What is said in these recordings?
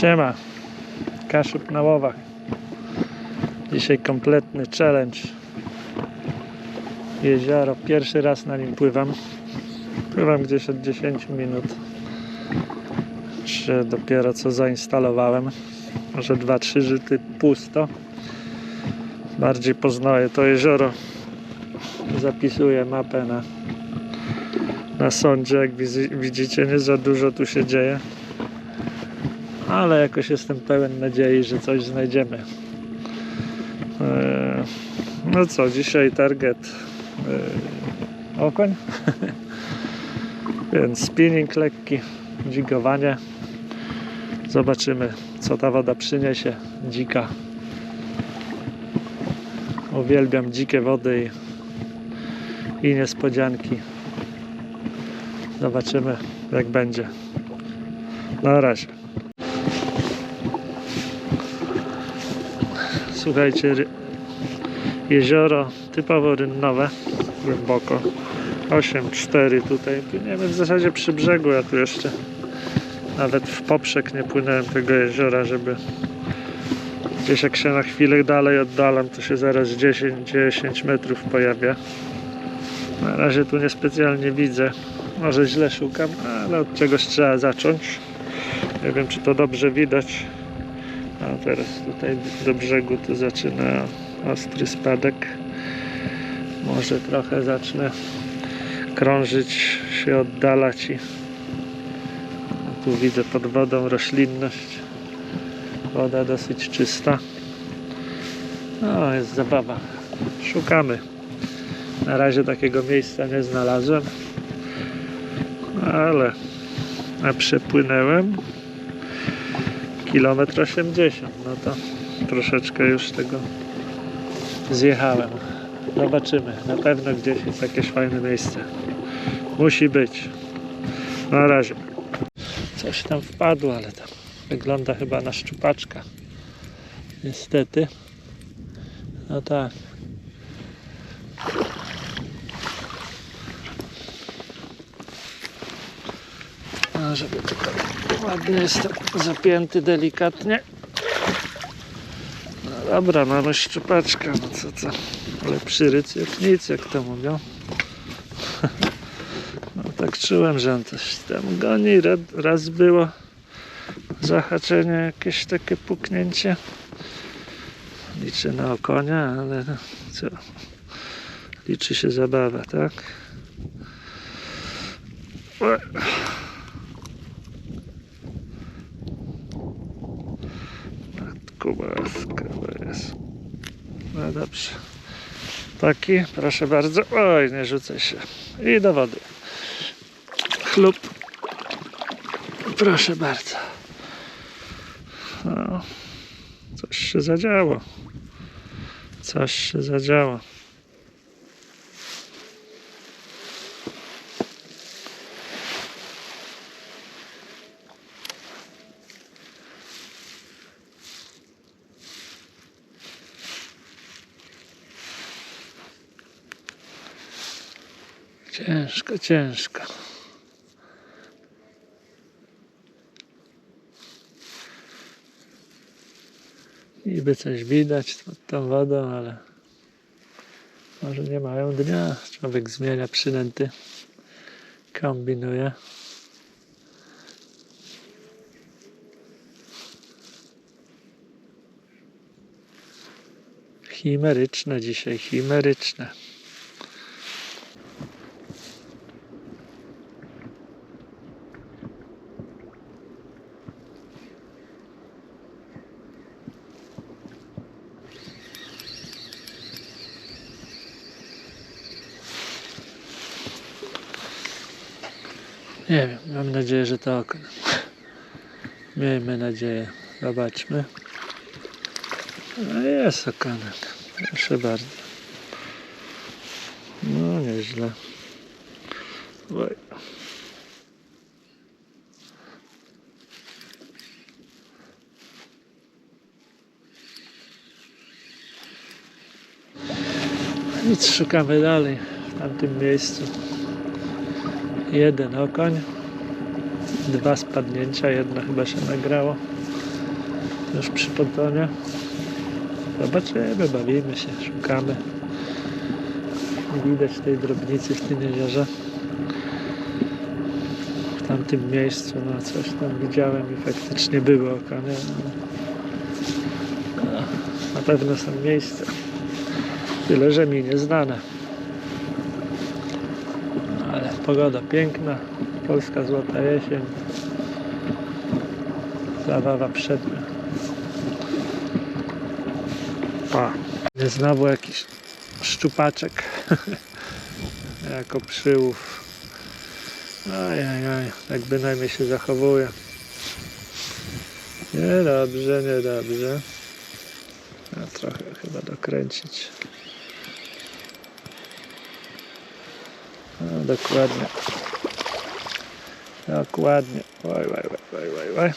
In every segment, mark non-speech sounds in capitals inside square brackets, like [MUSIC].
Siema, Kaszub na łowach. Dzisiaj kompletny challenge. Jezioro, pierwszy raz na nim pływam. Pływam gdzieś od 10 minut. Się dopiero co zainstalowałem. Może 2-3 żyty pusto. Bardziej poznaję to jezioro. Zapisuję mapę na, na sądzie. Jak widzicie, nie za dużo tu się dzieje ale jakoś jestem pełen nadziei, że coś znajdziemy. Eee, No co, dzisiaj target eee, okoń, [LAUGHS] więc spinning lekki, dzigowanie. Zobaczymy, co ta woda przyniesie. Dzika. Uwielbiam dzikie wody i, i niespodzianki. Zobaczymy, jak będzie. Na razie. Słuchajcie, jezioro typowo rynnowe, głęboko. 8,4 tutaj. Płyniemy w zasadzie przy brzegu. Ja tu jeszcze nawet w poprzek nie płynąłem tego jeziora, żeby gdzieś jak się na chwilę dalej oddalam, to się zaraz 10, 10 metrów pojawia. Na razie tu niespecjalnie widzę. Może źle szukam, ale od czegoś trzeba zacząć. Nie wiem, czy to dobrze widać. A teraz tutaj do brzegu tu zaczyna ostry spadek. Może trochę zacznę krążyć, się oddalać i tu widzę pod wodą roślinność. Woda dosyć czysta. No, jest zabawa. Szukamy. Na razie takiego miejsca nie znalazłem, ale przepłynęłem kilometr 80 no to troszeczkę już tego zjechałem. Zobaczymy, na pewno gdzieś jest jakieś fajne miejsce. Musi być. Na razie. Coś tam wpadło, ale to wygląda chyba na szczupaczka. Niestety. No tak żeby tylko ładnie jestem zapięty delikatnie. No dobra, mamy szczupaczka, no co co. Lepszy ryc jak nic, jak to mówią. [LAUGHS] No tak czułem, że on coś tam goni. Raz- było zahaczenie, jakieś takie puknięcie. Liczę na okonia, ale no, co? Liczy się zabawa, tak? Ue. Kubaska to jest. No dobrze. Taki, proszę bardzo. Oj, nie rzucaj się. I do wody. Chlub. Proszę bardzo. No, coś się zadziało. Coś się zadziało. Ciężko, ciężko. Niby coś widać pod tą wodą, ale może nie mają dnia. Człowiek zmienia przynęty, kombinuje. Chimeryczne dzisiaj, chimeryczne. Nie wiem, mam nadzieję, że to okno. Miejmy nadzieję. Zobaczmy. No jest okonek. Proszę bardzo. No nieźle. Oj. Nic szukamy dalej w tamtym miejscu. Jeden okoń, dwa spadnięcia, jedno chyba się nagrało. już przy pontonie. Zobaczymy, bawimy się, szukamy. Nie widać tej drobnicy w tym jeziorze. W tamtym miejscu, no coś tam widziałem i faktycznie ale- no, Na pewno są miejsca. Tyle, że mi nieznane. Pogoda piękna. Polska złota jesień. Zabawa przednia. Pa. Znowu jakiś szczupaczek. [LAUGHS] jako przyłów. Ajajaj, tak bynajmniej się zachowuje. Niedobrze, niedobrze. A trochę chyba dokręcić. Dokładnie. Dokładnie. Oj, oj, oj, oj, oj.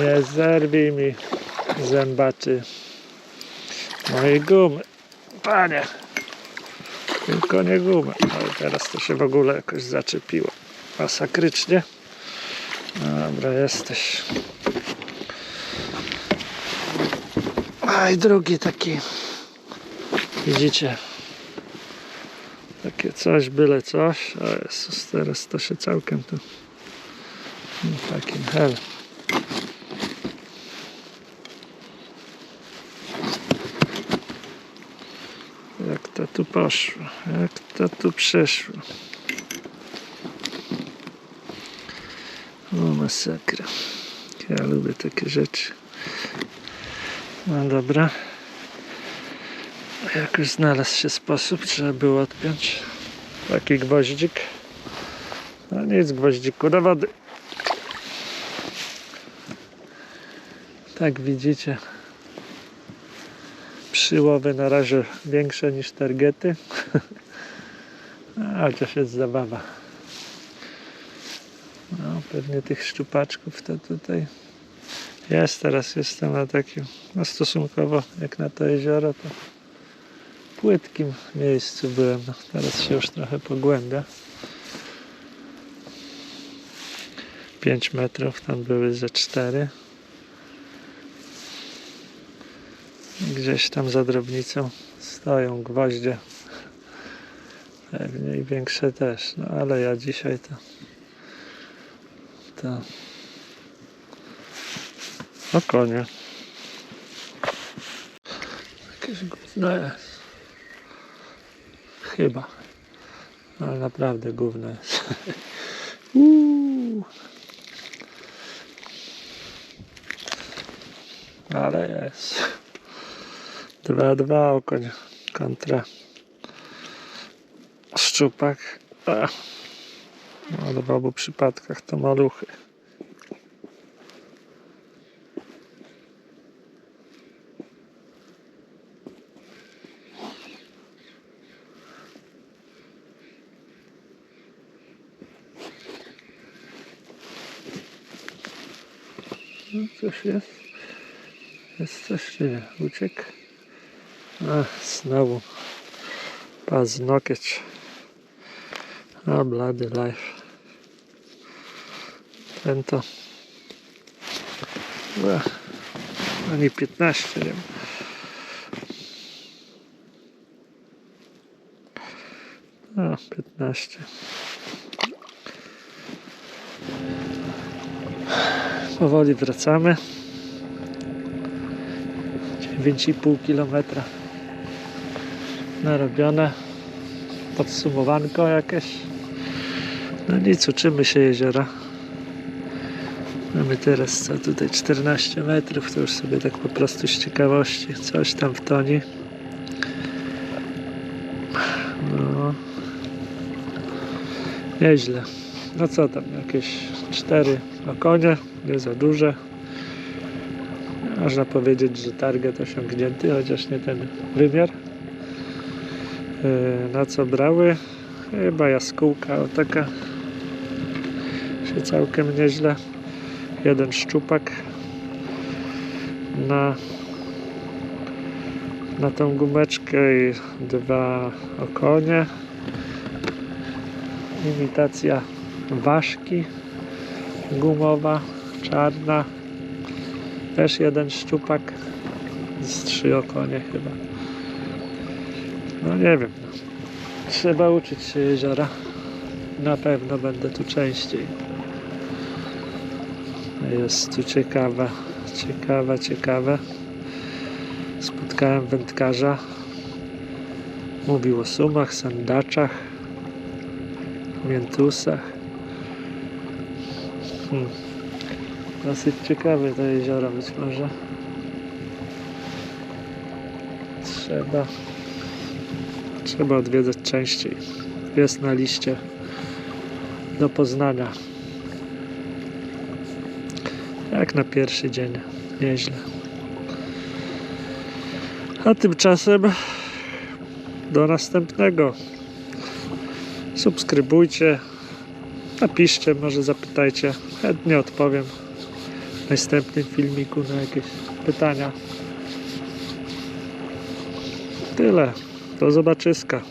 Nie zerwij mi zębaty mojej gumy. Panie! Tylko nie gumy. Ale teraz to się w ogóle jakoś zaczepiło. Masakrycznie. Dobra, jesteś. A i drugi taki. Widzicie? Takie coś, byle coś. O Jezus, teraz to się całkiem tu... No, Takim hell. Jak to tu poszło? Jak to tu przeszło? O masakra. Ja lubię takie rzeczy. No dobra. Jakoś znalazł się sposób, trzeba było odpiąć. Taki gwoździk. No nic, gwoździku do wody. Tak widzicie. Przyłowy na razie większe niż targety. [LAUGHS] Chociaż jest zabawa. No, pewnie tych szczupaczków to tutaj jest. Teraz jestem na takim, no stosunkowo jak na to jezioro, to płytkim miejscu byłem. No, teraz się już trochę pogłębia. 5 metrów, tam były ze 4. Gdzieś tam za drobnicą stoją gwoździe. Pewnie i większe też. No ale ja dzisiaj to. To. O konie. Jakieś gówno jest. Chyba. Ale naprawdę gówno jest. [LAUGHS] Ale jest. 2-2 okoń kontra szczupak. A. No, w obu przypadkach to maluchy. No, coś jest. Jest coś nie? Uciekł. A, znowu paznokieć. A, blady life. Ten to... Ua, ani 15 nie ma. A, 15. Powoli wracamy. 9,5 kilometra narobione. Podsumowanko jakieś. No nic, uczymy się jeziora. Mamy teraz co tutaj 14 metrów, to już sobie tak po prostu z ciekawości coś tam w toni. No. Nieźle. No co tam, jakieś 4 okonie, nie za duże. Można powiedzieć, że target osiągnięty, chociaż nie ten wymiar. Yy, Na co brały? Chyba jaskółka, o taka się całkiem nieźle. Jeden szczupak na, na tą gumeczkę i dwa okonie. Imitacja ważki, gumowa, czarna. Też jeden szczupak z trzy okonie chyba. No nie wiem. Trzeba uczyć się jeziora. Na pewno będę tu częściej. Jest tu ciekawe, ciekawe, ciekawe. Spotkałem wędkarza. Mówił o sumach, sandaczach, miętusach. Hmm. Dosyć ciekawe to jezioro być może. Trzeba, trzeba odwiedzać częściej. Jest na liście do Poznania. Jak na pierwszy dzień. Nieźle. A tymczasem do następnego. Subskrybujcie, napiszcie, może zapytajcie. Chętnie odpowiem w następnym filmiku na jakieś pytania. Tyle. Do zobaczyska.